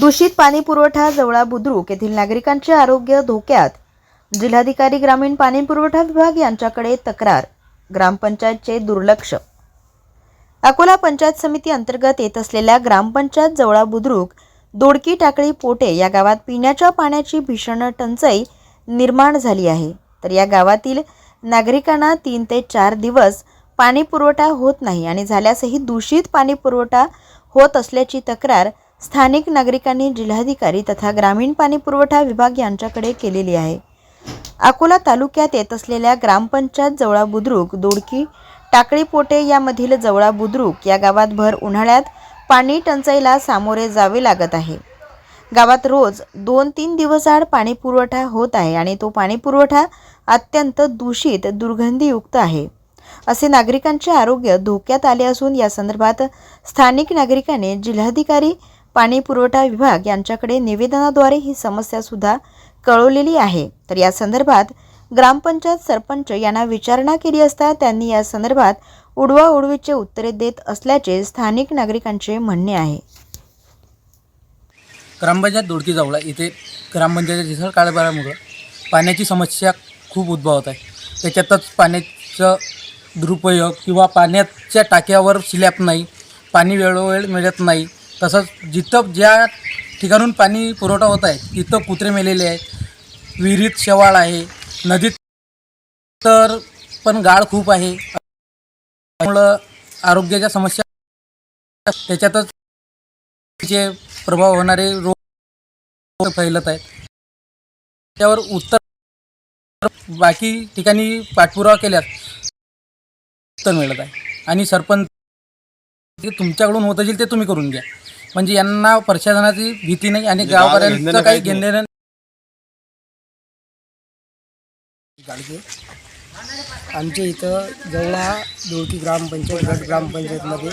दूषित पाणी पुरवठा जवळा बुद्रुक येथील नागरिकांचे आरोग्य धोक्यात. जिल्हाधिकारी ग्रामीण पाणी पुरवठा विभाग यांच्याकडे तक्रार ग्रामपंचायतचे दुर्लक्ष. अकोला पंचायत समिती अंतर्गत येत असलेल्या ग्रामपंचायत जवळा बुद्रुक दोडकी टाकळी पोटे या गावात पिण्याच्या पाण्याची भीषण टंचाई निर्माण झाली आहे. तर या गावातील नागरिकांना तीन ते चार दिवस पाणी पुरवठा होत नाही आणि झाल्यासही दूषित पाणी पुरवठा होत असल्याची तक्रार स्थानिक नागरिकांनी जिल्हाधिकारी तथा ग्रामीण पाणी पुरवठा विभाग यांच्याकडे केलेली आहे. अकोला तालुक्यात येत असलेल्या ग्रामपंचायत जवळा बुद्रुक दोडकी टाकळी पोटे यामधील जवळा बुद्रुक या गावात भर उन्हाळ्यात पाणी टंचाईला सामोरे जावे लागत आहे. गावात रोज दोन तीन दिवसाआड पाणी पुरवठा होत आहे आणि तो पाणी पुरवठा अत्यंत दूषित दुर्गंधीयुक्त आहे. असे नागरिकांचे आरोग्य धोक्यात आले असून या संदर्भात स्थानिक नागरिकांनी जिल्हाधिकारी पाणी पुरवठा विभाग यांच्याकडे निवेदनाद्वारे ही समस्या सुद्धा कळवलेली आहे. तर या संदर्भात ग्रामपंचायत सरपंच यांना विचारणा केली असता त्यांनी या संदर्भात उडवा उडवीचे उत्तरे देत असल्याचे स्थानिक नागरिकांचे म्हणणे आहे. ग्रामपंचायत दोडकी जावळा इथे ग्रामपंचायतीच्या काळभारामुळं पाण्याची समस्या खूप उद्भवत आहे. त्याच्यातच पाण्याचं दुरुपयोग किंवा पाण्याच्या टाक्यावर स्लॅप नाही पाणी वेळोवेळ मिळत नाही तसंच जिथं ज्या ठिकाणून पाणी पुरवठा होत आहे तिथं कुत्रे मेलेले आहेत विहिरीत शेवाळ आहे नदीत तर पण गाळ खूप आहे. त्यामुळं आरोग्याच्या समस्या त्याच्यातच चे प्रभाव होणारे रोग फैलत आहेत. त्यावर उत्तर बाकी ठिकाणी पाठपुरावा केल्यास उत्तर मिळत आहे. आणि सरपंच जे तुमच्याकडून होत असेल ते तुम्ही करून घ्या. म्हणजे यांना प्रशासनाची भीती नाही आणि गावकऱ्यांचं काही घेणं गाडगे आमच्या इथं जवळा दोडकी ग्रामपंचायत गट ग्रामपंचायतमध्ये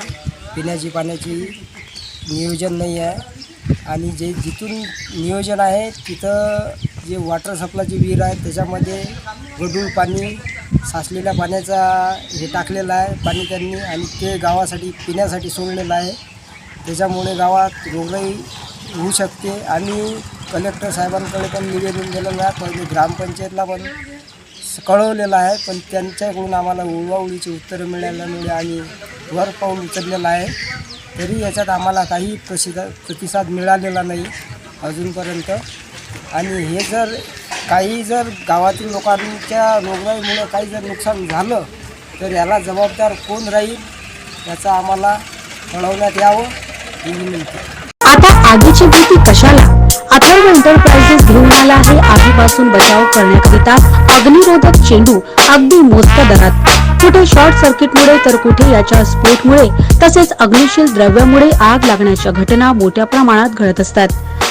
पिण्याची पाण्याची नियोजन नाही आहे. आणि जे जिथून नियोजन आहे तिथं जे वॉटर सप्लायची विहीर आहे त्याच्यामध्ये गढूळ पाणी साचलेल्या पाण्याचा हे टाकलेलं आहे. पाणी त्यांनी आणि ते गावासाठी पिण्यासाठी सोडलेलं आहे. त्याच्यामुळे गावात रोगराई होऊ शकते आणि कलेक्टर साहेबांकडे पण निवेदन दिलेलं आहे. पहिले ग्रामपंचायतला पण कळवलेलं आहे पण त्यांच्याकडून आम्हाला उळवाउळीची उत्तरं मिळाल्यामुळे आणि वर पाऊल उचललेलं आहे. तरी याच्यात आम्हाला काही प्रसिद्ध प्रतिसाद मिळालेला नाही अजूनपर्यंत. आणि हे जर काही जर गावातील लोकांच्या रोगराईमुळे काही जर नुकसान झालं तर याला जबाबदार कोण राहील याचा आम्हाला कळवण्यात यावं ही विनंती. आता आगीची भीती कशाला? अथर्व एंटरप्राइजेस घेऊन आला आहे आगीपासून बचाव करण्याकरिता अग्निरोधक चेंडू अगदी मोजक्या दरात. कुठे शॉर्ट सर्किटमुळे तर कुठे याच्या स्फोटमुळे तसेच अग्निशील द्रव्यामुळे आग लागण्याच्या घटना मोठ्या प्रमाणात घडत असतात.